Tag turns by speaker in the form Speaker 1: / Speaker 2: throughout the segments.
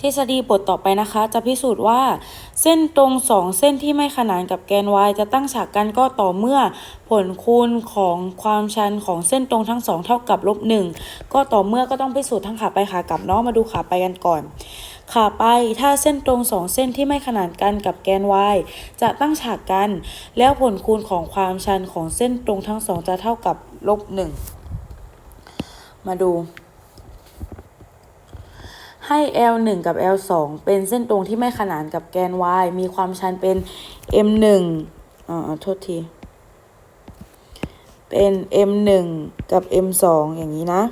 Speaker 1: ทฤษฎีบทต่อไปนะคะ จะพิสูจน์ว่า เส้นตรงสองเส้นที่ไม่ขนานกับแกน y จะตั้งฉากกันก็ต่อเมื่อผลคูณของความชันของเส้นตรงทั้งสองเท่ากับลบหนึ่งก็ต่อเมื่อก็ต้องพิสูจน์ทั้งขาไปขากลับเนาะมาดูขาไปกันก่อนขาไปถ้าเส้นตรงสองเส้นที่ไม่ขนานกันกับแกน y จะตั้งฉากกัน แล้วผลคูณของความชันของเส้นตรงทั้งสองจะเท่ากับลบหนึ่งมาดู ให้ L 1 กับ L 2 เป็นเส้นตรงที่ไม่ขนานกับแกน y มีความชันเป็น M 1 อ่าโทษที เป็น M 1 กับ M 2 อย่างนี้นะ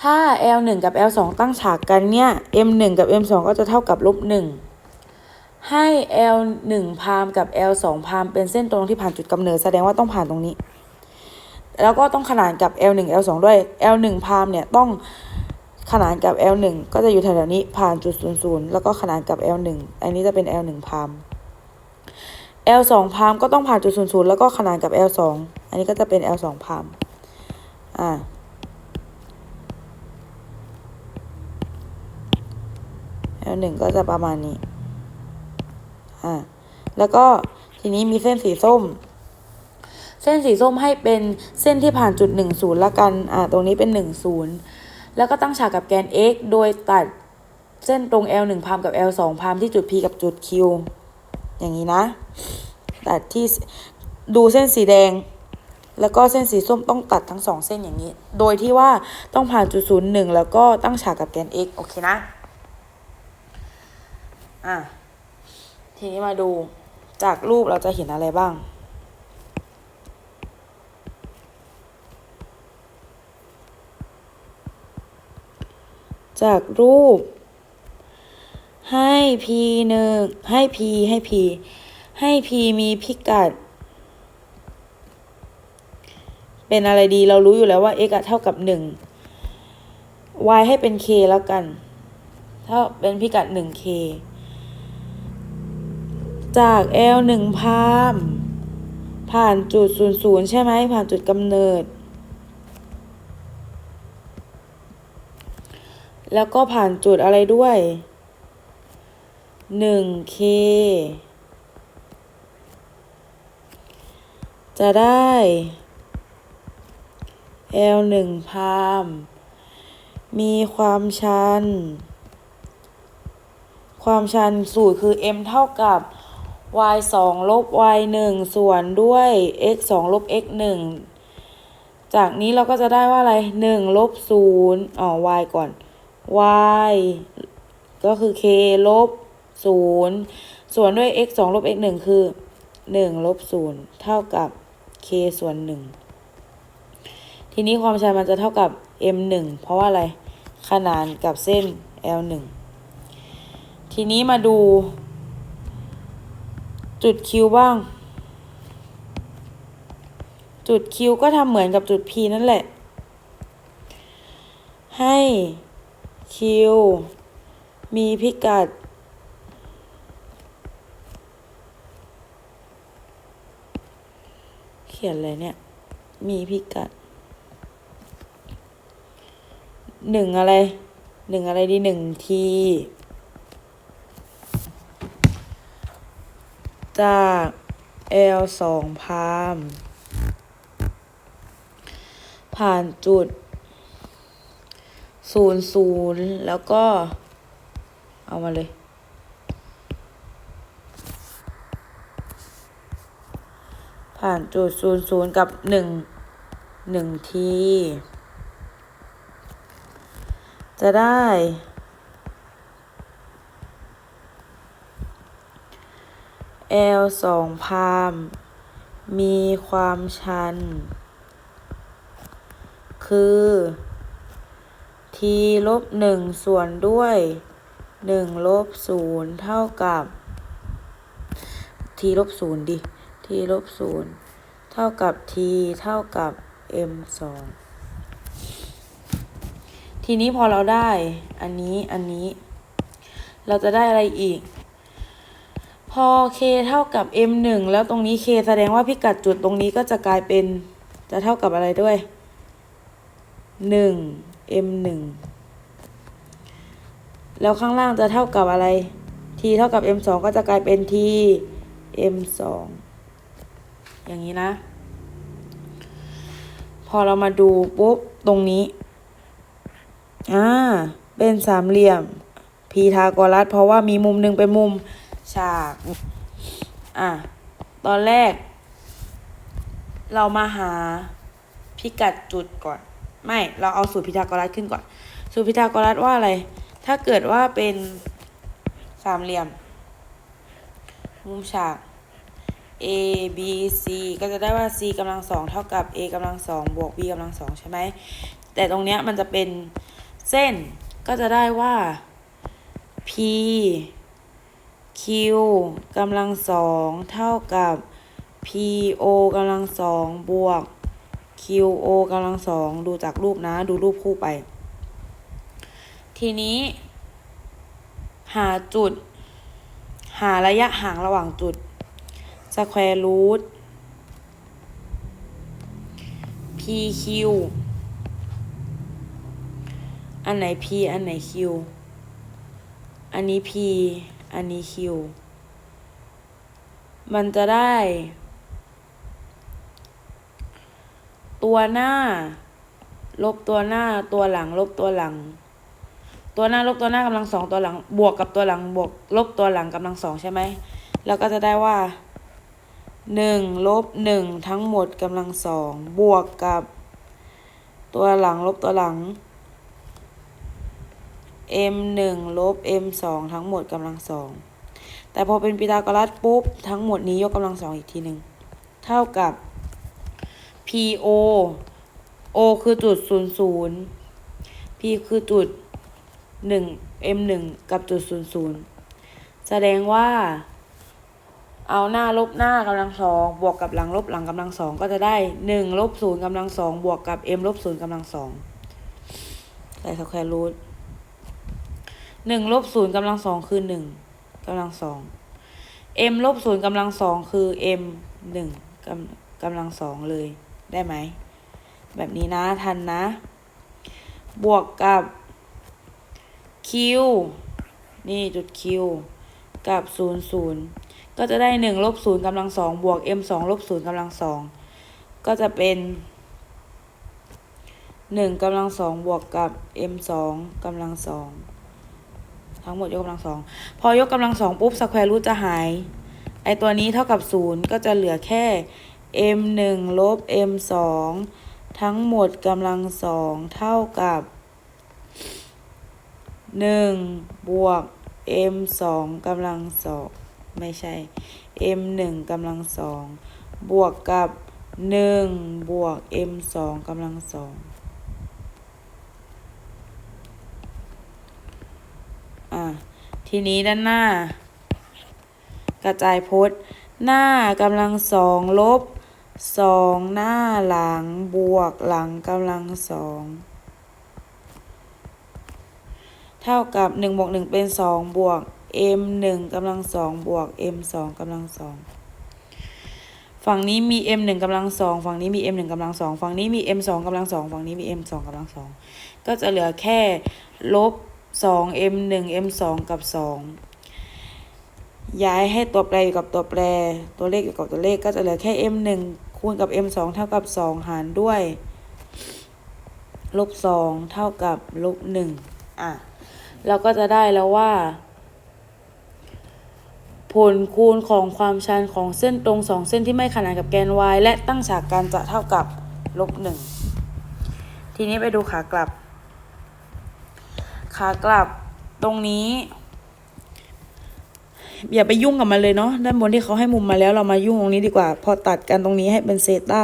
Speaker 1: ถ้า L 1 กับ L 2 ตั้งฉากกันเนี่ย M 1 กับ M 2 ก็จะเท่ากับลบ1ให้ L 1 พามกับ L 2 พามเป็นเส้นตรงที่ผ่านจุดกำเนิดแสดงว่าต้องผ่านตรงนี้ แล้วก็ต้องขนานกับ L 1 L 2 ด้วย L 1 พามเนี่ยต้องขนานกับ L 1 ก็จะอยู่แถวๆนี้ผ่านจุด0 0แล้วก็ขนานกับ L 1 อันนี้จะเป็น L 1 พาม L 2 พามก็ต้องผ่านจุด0 0แล้วก็ขนานกับ L 2 อันนี้ก็จะเป็น L 2 พามอ่า L 1ก็จะประมาณนี้ อ่า แล้วก็ทีนี้มีเส้นสีส้ม เส้นสีส้มให้เป็นเส้นที่ผ่านจุดหนึ่งศูนย์ละกันอ่าตรงนี้เป็นหนึ่งศูนย์แล้วก็ตั้งฉากกับแกน x โดยตัดเส้นตรง l 1พามกับ l 2พามที่จุด p กับจุด q อย่างนี้นะ ตัดที่ดูเส้นสีแดง แล้วก็เส้นสีส้มต้องตัดทั้งสองเส้นอย่างนี้ โดยที่ว่าต้องผ่านจุดศูนย์หนึ่งแล้วก็ตั้งฉากกับแกน x โอเคนะอะทีนี้มาดูจากรูปเราจะเห็นอะไรบ้าง จากรูป ให้ p หนึ่งให้ p ให้ p ให้ p มีพิกัด เป็นอะไรดีเรารู้อยู่แล้วว่า x เท่ากับหนึ่ง y ให้เป็น k แล้วกันเท่าเป็นพิกัดหนึ่ง k จาก L หนึ่งพามผ่านจุดศูนย์ศูนย์ใช่ไหมผ่านจุดกำเนิด แล้วก็ผ่านจุดอะไรด้วยหนึ่ง K จะได้ L หนึ่งพาม มีความชัน ความชันสูตรคือ m เท่ากับ y 2ลบ y 1ส่วนด้วย x 2ลบ x 1จากนี้เราก็จะได้ว่าอะไร 1 ลบ0อ๋อ y ก่อน y ก็คือ k ลบ0ส่วนด้วย x 2ลบ x 1คือ1ลบ0เท่ากับ k ส่วน1ทีนี้ความชันมันจะเท่ากับ m 1เพราะว่าอะไร ขนานกับเส้น l 1ทีนี้มาดูจุด Q บ้าง จุด Q ก็ทำเหมือนกับจุด P นั่นแหละ ให้ Q มีพิกัด เขียนอะไรเนี่ย มีพิกัดหนึ่งอะไรหนึ่งอะไรดีหนึ่งทีจาก L สองพาม ผ่านจุด ศูนย์ศูนย์แล้วก็ เอามาเลยผ่านจุดศูนย์ศูนย์กับหนึ่งหนึ่งที จะได้ L สองพามมีความชัน คือ t ลบหนึ่งส่วนด้วยหนึ่งลบศูนย์เท่ากับ t ลบศูนย์ดิ t ลบศูนย์เท่ากับ t เท่ากับ m สองทีนี้พอเราได้อันนี้อันนี้ เราจะได้อะไรอีก พอ k เท่ากับ m หนึ่งแล้วตรงนี้ k แสดงว่าพิกัดจุดตรงนี้ก็จะกลายเป็นจะเท่ากับอะไรด้วยหนึ่ง m หนึ่งแล้วข้างล่างจะเท่ากับอะไร t เท่ากับ m 2 ก็จะกลายเป็น t m 2 อย่างนี้นะ พอเรามาดูปุ๊บ ตรงนี้ อ่า เป็นสามเหลี่ยมพีทาโกรัสเพราะว่ามีมุมหนึ่งเป็นมุมฉาก อะ ตอนแรก เรามาหาพิกัดจุดก่อน ไม่เราเอาสูตรพีทาโกรัสขึ้นก่อน สูตรพีทาโกรัสว่าอะไร ถ้าเกิดว่าเป็นสามเหลี่ยม มุมฉาก a b c ก็จะได้ว่า c กำลังสองเท่ากับ a กำลังสองบวก b กำลังสองใช่ไหม แต่ตรงเนี้ยมันจะเป็นเส้นก็จะได้ว่า p q กำลังสองเท่ากับ p o กำลังสองบวก q o กำลังสองดูจากรูปนะ ดูรูปคู่ไป ทีนี้ หาจุด หาระยะห่างระหว่างจุด square root pq อันไหน p อันไหน q อันนี้ p อันนี้ q มันจะได้ ตัวหน้า ลบตัวหน้าตัวหลัง ลบตัวหลัง ตัวหน้าลบตัวหน้ากำลังสองตัวหลัง บวกกับตัวหลังบวก ลบตัวหลังกำลังสองใช่ไหมแล้วก็จะได้ว่าหนึ่งลบหนึ่งทั้งหมดกำลังสองบวกกับ ตัวหลังลบตัวหลัง m หนึ่งลบ m สองทั้งหมดกำลังสองแต่พอเป็นพีทาโกรัสปุ๊บ ทั้งหมดนี้ยกกำลังสองอีกทีหนึ่งเท่ากับ PO O คือจุดศูนย์ศูนย์ P คือจุดหนึ่ง M หนึ่งกับจุดศูนย์ศูนย์แสดงว่า เอาหน้าลบหน้ากำลังสองบวกกับหลังลบหลังกำลังสองก็จะได้หนึ่งลบศูนย์กำลังสองบวกกับ m ลบศูนย์กำลังสองใส่สแควร์รูทหนึ่งลบศูนย์กำลังสองคือหนึ่งกำลังสอง m ลบศูนย์กำลังสองคือ m หนึ่งกำกำลังสองเลย ได้ไหม แบบนี้นะทันนะ บวกกับ q นี่จุด q กับศูนย์ศูนย์ก็จะได้หนึ่งลบศูนย์กำลังสองบวก m สองลบศูนย์กำลังสองก็จะเป็นหนึ่งกำลังสองบวกกับ m สองกำลังสองทั้งหมดยกกำลังสองพอยกกำลังสองปุ๊บสแควร์รูทจะหาย ไอตัวนี้เท่ากับศูนย์ก็จะเหลือแค่ m หนึ่งลบ m สองทั้งหมดกำลังสองเท่ากับหนึ่งบวก m สองกำลังสองไม่ใช่ m หนึ่งกำลังสองบวกกับหนึ่งบวก m สองกำลังสองอะ ทีนี้ด้านหน้า กระจายพจน์ หน้ากำลังสองลบ สองหน้าหลังบวกหลังกำลังสองเท่ากับหนึ่งบวกหนึ่งเป็นสองบวก m หนึ่งกำลังสองบวก m สองกำลังสองฝั่งนี้มี m หนึ่งกำลังสองฝั่งนี้มี m หนึ่งกำลังสองฝั่งนี้มี m สองกำลังสองฝั่งนี้มี m สองกำลังสองก็จะเหลือแค่ลบสอง m หนึ่ง m สองกับสองย้ายให้ตัวแปรอยู่กับตัวแปร ตัวเลขอยู่กับตัวเลขก็จะเหลือแค่ m หนึ่ง คูณกับ m สองเท่ากับสองหารด้วยลบสองเท่ากับลบหนึ่งอะ เราก็จะได้แล้วว่า ผลคูณของความชันของเส้นตรงสองเส้นที่ไม่ขนานกับแกน y และตั้งฉากกันจะเท่ากับลบหนึ่งทีนี้ไปดูขากลับ ขากลับตรงนี้ อย่าไปยุ่งกับมันเลยเนาะด้านบนที่เขาให้มุมมาแล้วเรามายุ่งตรงนี้ดีกว่า พอตัดกันตรงนี้ให้เป็นเซต้า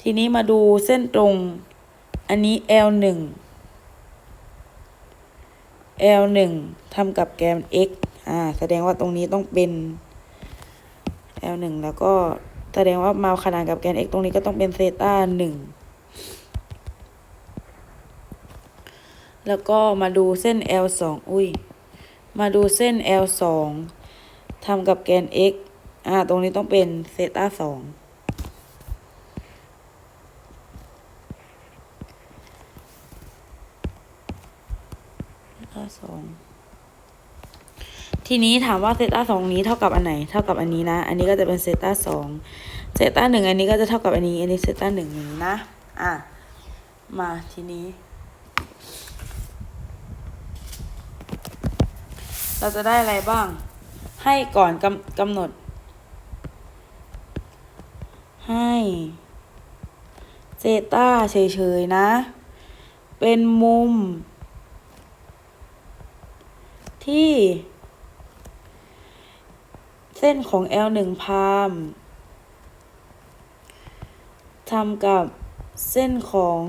Speaker 1: ทีนี้มาดูเส้นตรง อันนี้ L หนึ่ง L หนึ่งทำกับแกน x อ่า แสดงว่าตรงนี้ต้องเป็น L หนึ่งแล้วก็แสดงว่ามาขนานกับแกน x ตรงนี้ก็ต้องเป็นเซต้าหนึ่งแล้วก็มาดูเส้น L สองอุ้ย มาดูเส้น L สองทำกับแกน x อ่า ตรงนี้ต้องเป็นเซตาสองต้าสองทีนี้ถามว่าเซต้าสองนี้เท่ากับอันไหน เท่ากับอันนี้นะ อันนี้ก็จะเป็นเซต้าสองเซต้าหนึ่งอันนี้ก็จะเท่ากับอันนี้ อันนี้เซต้าหนึ่งอย่างนี้นะ อะ มาทีนี้ เราจะได้อะไรบ้าง ให้ก่อนกำกำหนด ให้เซต้าเฉยๆนะ เป็นมุม ที่ เส้นของ L หนึ่งพามทำกับเส้นของ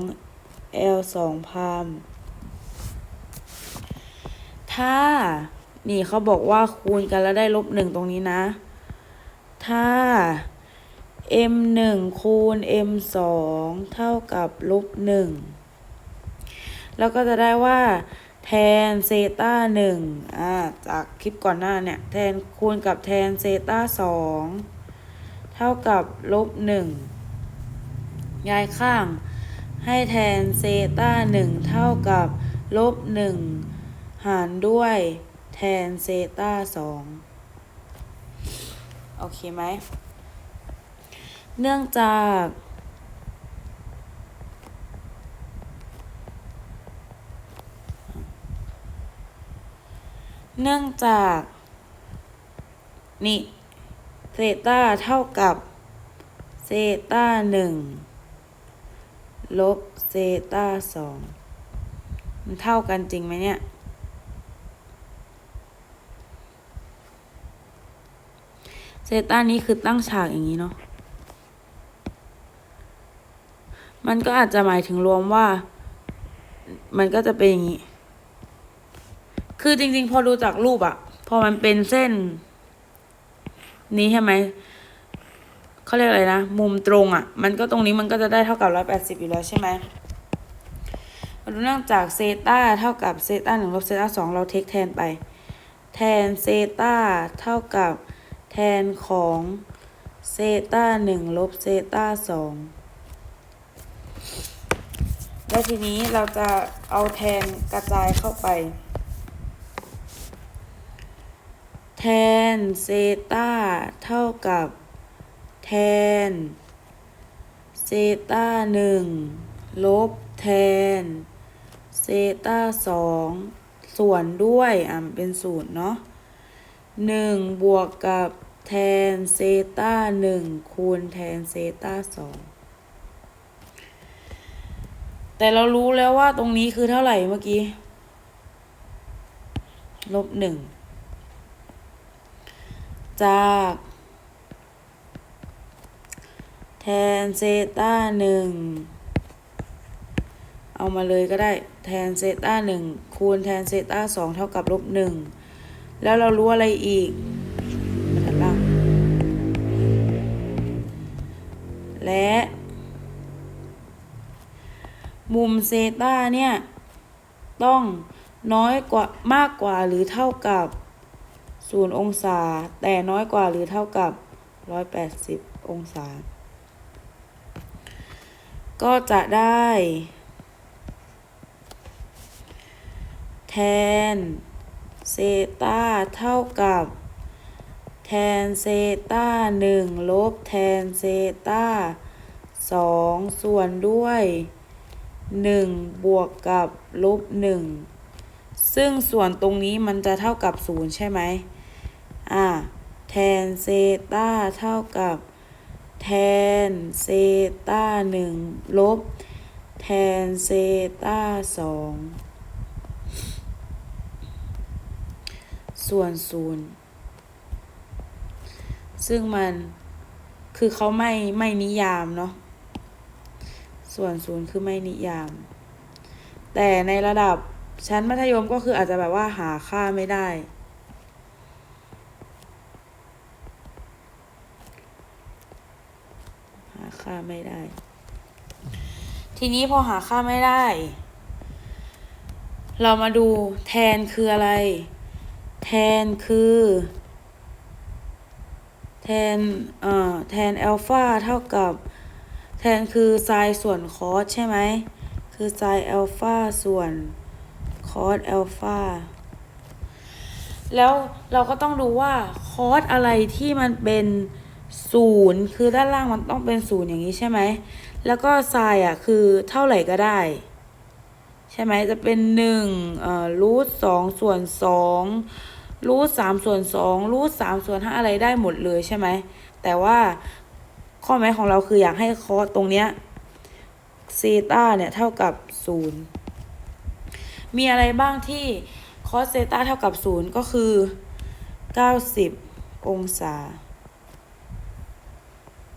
Speaker 1: L สองพามถ้า นี่เขาบอกว่าคูณกันแล้วได้ลบหนึ่งตรงนี้นะ ถ้า m หนึ่งคูณ m สองเท่ากับลบหนึ่งแล้วก็จะได้ว่า แทนเซต้าหนึ่งอ่าจากคลิปก่อนหน้าเนี่ย แทนคูณกับแทนเซต้าสองเท่ากับลบหนึ่งย้ายข้าง ให้แทนเซต้าหนึ่งเท่ากับลบหนึ่งหารด้วย แทนเซต้าสองโอเคไหม เนื่องจากเนื่องจากนี่เซต้าเท่ากับเซต้าหนึ่งลบเซต้าสองมันเท่ากันจริงไหมเนี่ย เซต้านี้คือตั้งฉากอย่างนี้เนาะ มันก็อาจจะหมายถึงรวมว่า มันก็จะเป็นอย่างนี้ คือจริง ๆ พอดูจากรูปอะพอมันเป็นเส้น นี้ใช่ไหม เขาเรียกอะไรนะ มุมตรงอะมันก็ตรงนี้มันก็จะได้เท่ากับร้อยแปดสิบอยู่แล้วใช่ไหมมาดูเนื่องจากเซต้าเท่ากับเซต้าหนึ่งลบเซต้าสองเราเทคแทนไป แทนเซต้าเท่ากับ แทนของเซต้าหนึ่งลบเซต้าสองแล้วทีนี้เราจะเอาแทนกระจายเข้าไป แทนเซต้าเท่ากับ แทนเซต้าหนึ่งลบแทนเซต้าสองส่วนด้วย อะ เป็นสูตรเนาะหนึ่งบวกกับ ทนเซต้าหนึ่งคูณแทนเซต้าสองแต่เรารู้แล้วว่าตรงนี้คือเท่าไหร่เมื่อกี้ ลบหนึ่ง จากแทนเซต้าหนึ่ง เอามาเลยก็ได้ แทนเซต้าหนึ่งคูณแทนเซต้าสองเท่ากับลบหนึ่ง แล้วเรารู้อะไรอีก และ มุมเซต้าเนี่ย ต้องน้อยกว่ามากกว่าหรือเท่ากับศูนย์องศา แต่น้อยกว่าหรือเท่ากับร้อยแปดสิบองศา ก็จะได้ แทนเซต้าเท่ากับ ทนเซต้าหนึ่งลบแทนเซต้าสองส่วนด้วยหนึ่งบวกกับลบหนึ่งซึ่งส่วนตรงนี้มันจะเท่ากับศูนย์ใช่ไหมอ่าแทนเซต้าเท่ากับแทนเซต้าหนึ่งลบแทนเซต้าสองส่วนศูนย์ ซึ่งมันคือเขาไม่ไม่นิยามเนาะส่วนศูนย์คือไม่นิยาม แต่ในระดับชั้นมัธยมก็คืออาจจะแบบว่าหาค่าไม่ได้ หาค่าไม่ได้ ทีนี้พอหาค่าไม่ได้ เรามาดูแทนคืออะไร แทนคือ แทนเอ่อแทนอัลฟาเท่ากับแทนคือไซน์ส่วนคอสใช่ไหม คือไซน์อัลฟาส่วนค cos อัลฟาแล้วเราก็ต้องดูว่า cos อะไรที่มันเป็นศูนย์คือด้านล่างมันต้องเป็นศูนย์อย่างนี้ใช่ไหม แล้วก็ไซน์อะคือเท่าไหร่ก็ได้ ใช่ไหมจะเป็นหนึ่งรูทสองส่วนสอง รูทสามส่วนสองรูทสามส่วนห้าอะไรได้หมดเลยใช่ไหม แต่ว่าข้อแม้ของเราคืออยากให้คอสตรงเนี้ยเซตาเนี่ยเท่ากับศูนย์มีอะไรบ้างที่คอสเซตาเท่ากับศูนย์ก็คือเก้าสิบองศา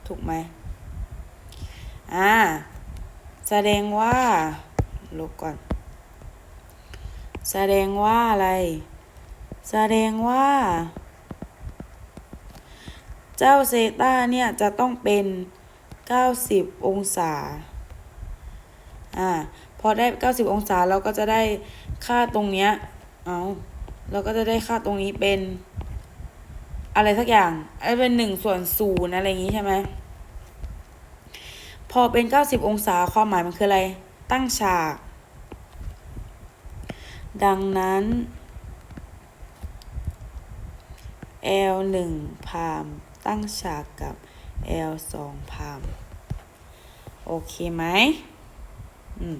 Speaker 1: ถูกไหมอ่า แสดงว่า ลบก่อน แสดงว่าอะไร แสดงว่า เจ้าเซตาเนี่ยจะต้องเป็น 90 องศา อ่า พอได้ 90 องศาเราก็จะได้ค่าตรงเนี้ย เอาเราก็จะได้ค่าตรงนี้เป็น อะไรสักอย่างไอ้เป็นหนึ่งส่วนศูนย์อะไรอย่างงี้ใช่ไหม พอเป็น 90 องศาความหมายมันคืออะไร ตั้งฉาก ดังนั้น L 1 พามตั้งฉากกับ L 2 พามโอเคไหมอืม